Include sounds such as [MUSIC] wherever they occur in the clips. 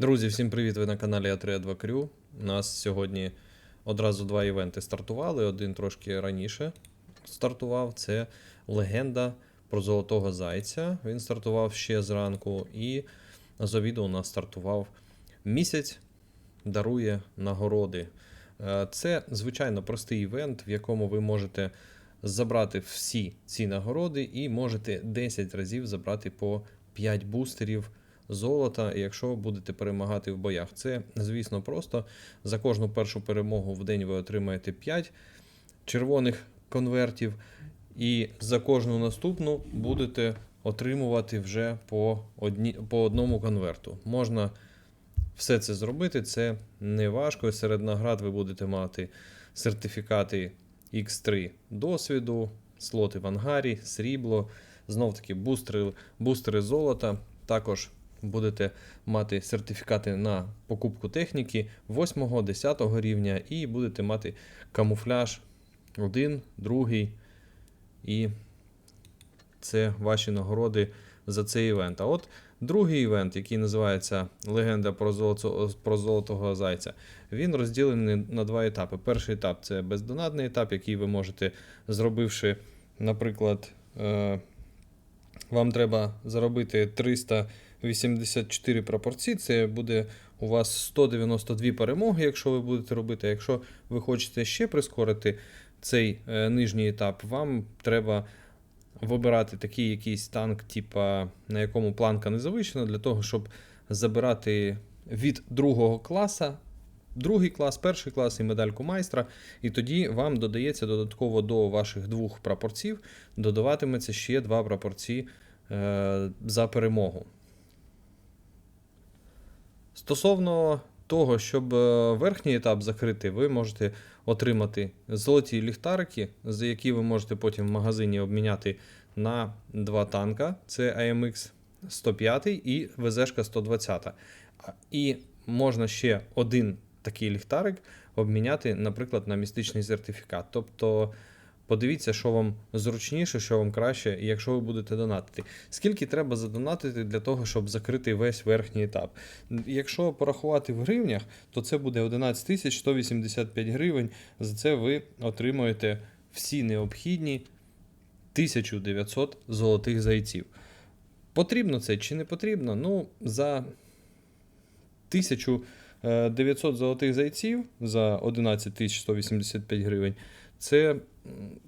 Друзі, всім привіт! Ви на каналі А32 Крю. У нас сьогодні одразу два івенти стартували. Один трошки раніше стартував. Це легенда про золотого зайця. Він стартував ще зранку. І за відео у нас стартував місяць, дарує нагороди. Е, Це звичайно простий івент, в якому ви можете забрати всі ці нагороди і можете 10 разів забрати по 5 бустерів золота, якщо будете перемагати в боях. Це, звісно, просто за кожну першу перемогу в день ви отримаєте 5 червоних конвертів, і за кожну наступну будете отримувати вже по, одні, по одному конверту. Можна все це зробити, це не важко. Серед наград ви будете мати сертифікати X3 досвіду, слоти в ангарі, срібло, знов таки бустери, бустери золота. Також будете мати сертифікати на покупку техніки 8, 10 рівня, і будете мати камуфляж 1, 2, і це ваші нагороди за цей івент. А от другий івент, який називається Легенда про, золото, про золотого зайця, він розділений на два етапи. Перший етап це бездонатний етап, який ви можете, зробивши, наприклад, е, вам треба заробити 384 пропорції. Це буде у вас 192 перемоги, якщо ви будете робити. Якщо ви хочете ще прискорити цей е, нижній етап, вам треба вибирати такий якийсь танк, типа, на якому планка не завищена, для того, щоб забирати від другого класа. Другий клас, перший клас і медальку майстра, і тоді вам додається додатково до ваших двох прапорців, додаватиметься ще два прапорці е, за перемогу. Стосовно того, щоб е, верхній етап закрити, ви можете отримати золоті ліхтарики, за які ви можете потім в магазині обміняти на два танка: це AMX 105 і ВЗшка 120. І можна ще один такий ліхтарик обміняти, наприклад, на містичний сертифікат. Тобто. Подивіться, що вам зручніше, що вам краще, і якщо ви будете донатити. Скільки треба задонатити для того, щоб закрити весь верхній етап? Якщо порахувати в гривнях, то це буде 11 тисяч 185 гривень. За це ви отримуєте всі необхідні 1900 золотих зайців. Потрібно це чи не потрібно? Ну, за 1900 золотих зайців за 11 185 гривень. Це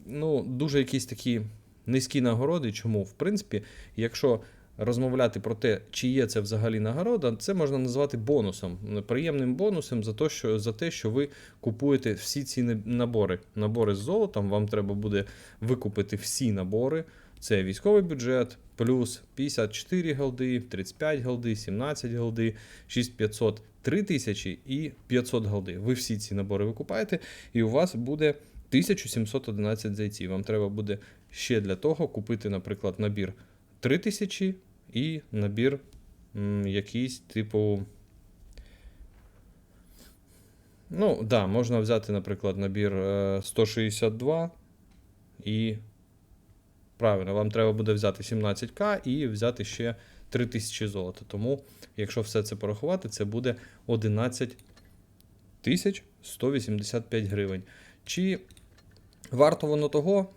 ну, дуже якісь такі низькі нагороди. Чому? В принципі, якщо розмовляти про те, чи є це взагалі нагорода, це можна назвати бонусом, приємним бонусом за те, що, за те, що ви купуєте всі ці набори. Набори з золотом, вам треба буде викупити всі набори. Це військовий бюджет, плюс 54 голди, 35 голди, 17 голди, 6500, 3000 і 500 голди. Ви всі ці набори викупаєте, і у вас буде 1711 зайців. Вам треба буде ще для того купити, наприклад, набір 3000 і набір м, якийсь типу. Ну, да, можна взяти, наприклад, набір е, 162 і. Правильно, вам треба буде взяти 17к і взяти ще 3000 золота. Тому, якщо все це порахувати, це буде 11 185 гривень. Чи варто воно того?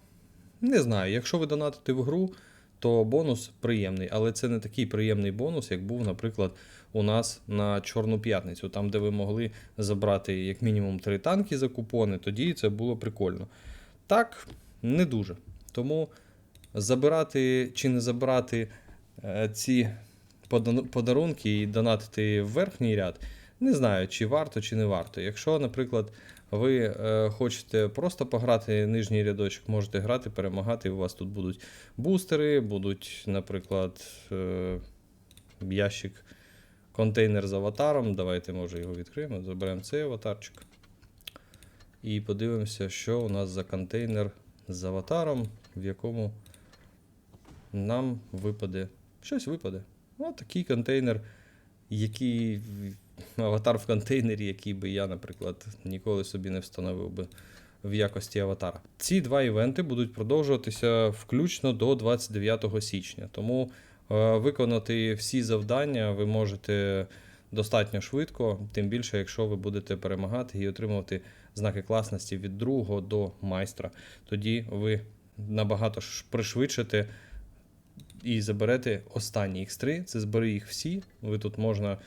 Не знаю. Якщо ви донатите в гру, то бонус приємний, але це не такий приємний бонус, як був, наприклад, у нас на Чорну п'ятницю, там, де ви могли забрати як мінімум три танки за купони, тоді це було прикольно. Так, не дуже. Тому забирати чи не забирати е, ці подарунки і донатити в верхній ряд, не знаю, чи варто, чи не варто. Якщо, наприклад, ви е, хочете просто пограти нижній рядочок, можете грати, перемагати. У вас тут будуть бустери, будуть, наприклад, е, ящик, контейнер з аватаром. Давайте, може, його відкриємо. Заберемо цей аватарчик. І подивимося, що у нас за контейнер з аватаром, в якому нам випаде. Щось випаде. Ось такий контейнер, який. [LAUGHS] Аватар в контейнері, який би я, наприклад, ніколи собі не встановив би в якості аватара. Ці два івенти будуть продовжуватися включно до 29 січня. Тому е, виконати всі завдання ви можете достатньо швидко, тим більше, якщо ви будете перемагати і отримувати знаки класності від другого до майстра. Тоді ви набагато пришвидшите і заберете останні X3. Це збери їх всі. Ви тут можна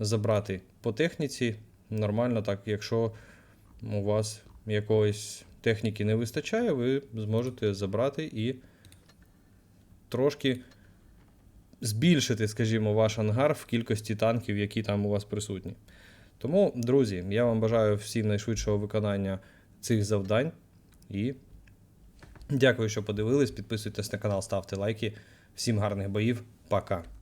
забрати по техніці. Нормально, так, якщо у вас якоїсь техніки не вистачає, ви зможете забрати і трошки збільшити, скажімо, ваш ангар в кількості танків, які там у вас присутні. Тому, друзі, я вам бажаю всім найшвидшого виконання цих завдань. І дякую, що подивились. Підписуйтесь на канал, ставте лайки. Всім гарних боїв. Пока.